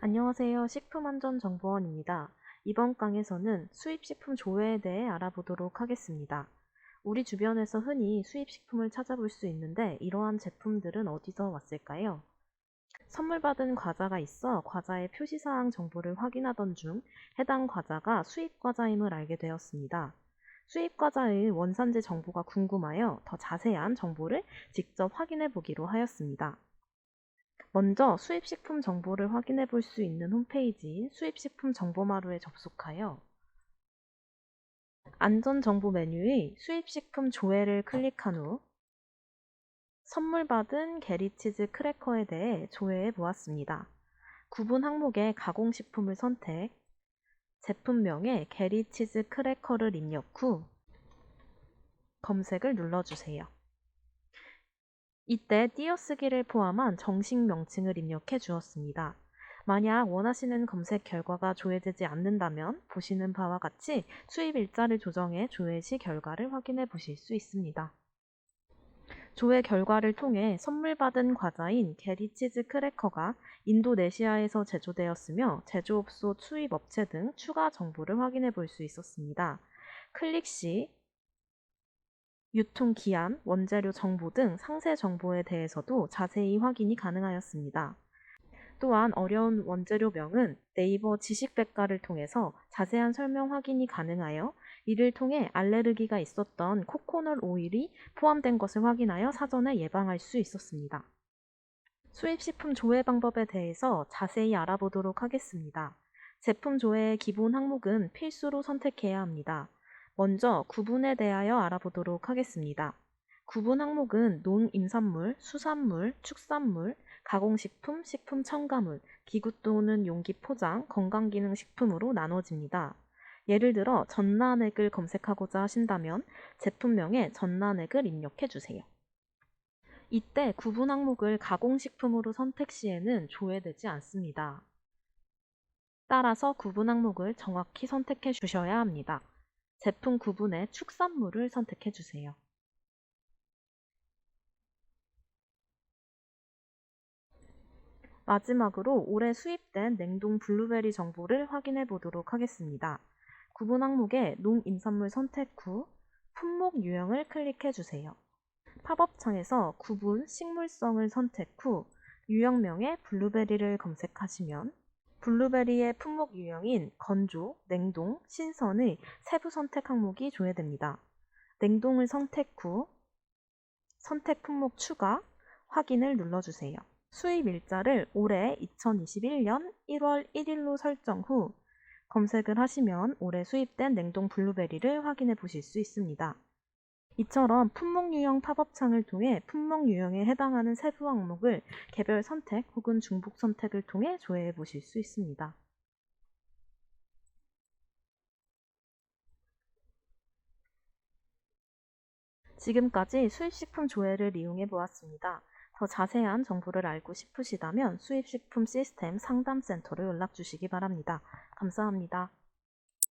안녕하세요. 식품안전정보원입니다. 이번 강에서는 수입식품 조회에 대해 알아보도록 하겠습니다. 우리 주변에서 흔히 수입식품을 찾아볼 수 있는데 이러한 제품들은 어디서 왔을까요? 선물 받은 과자가 있어 과자의 표시사항 정보를 확인하던 중 해당 과자가 수입 과자임을 알게 되었습니다. 수입 과자의 원산지 정보가 궁금하여 더 자세한 정보를 직접 확인해 보기로 하였습니다. 먼저 수입식품 정보를 확인해 볼 수 있는 홈페이지 수입식품 정보마루에 접속하여 안전정보 메뉴의 수입식품 조회를 클릭한 후 선물 받은 게리치즈 크래커에 대해 조회해 보았습니다. 구분 항목의 가공식품을 선택, 제품명에 게리치즈 크래커를 입력 후 검색을 눌러주세요. 이때 띄어쓰기를 포함한 정식 명칭을 입력해 주었습니다. 만약 원하시는 검색 결과가 조회되지 않는다면 보시는 바와 같이 수입 일자를 조정해 조회 시 결과를 확인해 보실 수 있습니다. 조회 결과를 통해 선물 받은 과자인 게리치즈 크래커가 인도네시아에서 제조되었으며 제조업소 수입 업체 등 추가 정보를 확인해 볼 수 있었습니다. 클릭 시 유통 기한, 원재료 정보 등 상세 정보에 대해서도 자세히 확인이 가능하였습니다. 또한 어려운 원재료명은 네이버 지식백과를 통해서 자세한 설명 확인이 가능하여 이를 통해 알레르기가 있었던 코코넛 오일이 포함된 것을 확인하여 사전에 예방할 수 있었습니다. 수입식품 조회 방법에 대해서 자세히 알아보도록 하겠습니다. 제품 조회의 기본 항목은 필수로 선택해야 합니다. 먼저 구분에 대하여 알아보도록 하겠습니다. 구분 항목은 농임산물, 수산물, 축산물, 가공식품, 식품 첨가물, 기구 또는 용기 포장, 건강기능식품으로 나눠집니다. 예를 들어 전란액을 검색하고자 하신다면 제품명에 전란액을 입력해 주세요. 이때 구분 항목을 가공식품으로 선택 시에는 조회되지 않습니다. 따라서 구분 항목을 정확히 선택해 주셔야 합니다. 제품 구분에 축산물을 선택해 주세요. 마지막으로 올해 수입된 냉동 블루베리 정보를 확인해 보도록 하겠습니다. 구분 항목에 농임산물 선택 후 품목 유형을 클릭해 주세요. 팝업 창에서 구분 식물성을 선택 후 유형명에 블루베리를 검색하시면 블루베리의 품목 유형인 건조, 냉동, 신선의 세부 선택 항목이 조회됩니다. 냉동을 선택 후 선택 품목 추가, 확인을 눌러주세요. 수입 일자를 올해 2021년 1월 1일로 설정 후 검색을 하시면 올해 수입된 냉동 블루베리를 확인해 보실 수 있습니다. 이처럼 품목 유형 팝업 창을 통해 품목 유형에 해당하는 세부 항목을 개별 선택 혹은 중복 선택을 통해 조회해 보실 수 있습니다. 지금까지 수입식품 조회를 이용해 보았습니다. 더 자세한 정보를 알고 싶으시다면 수입식품 시스템 상담센터로 연락 주시기 바랍니다. 감사합니다.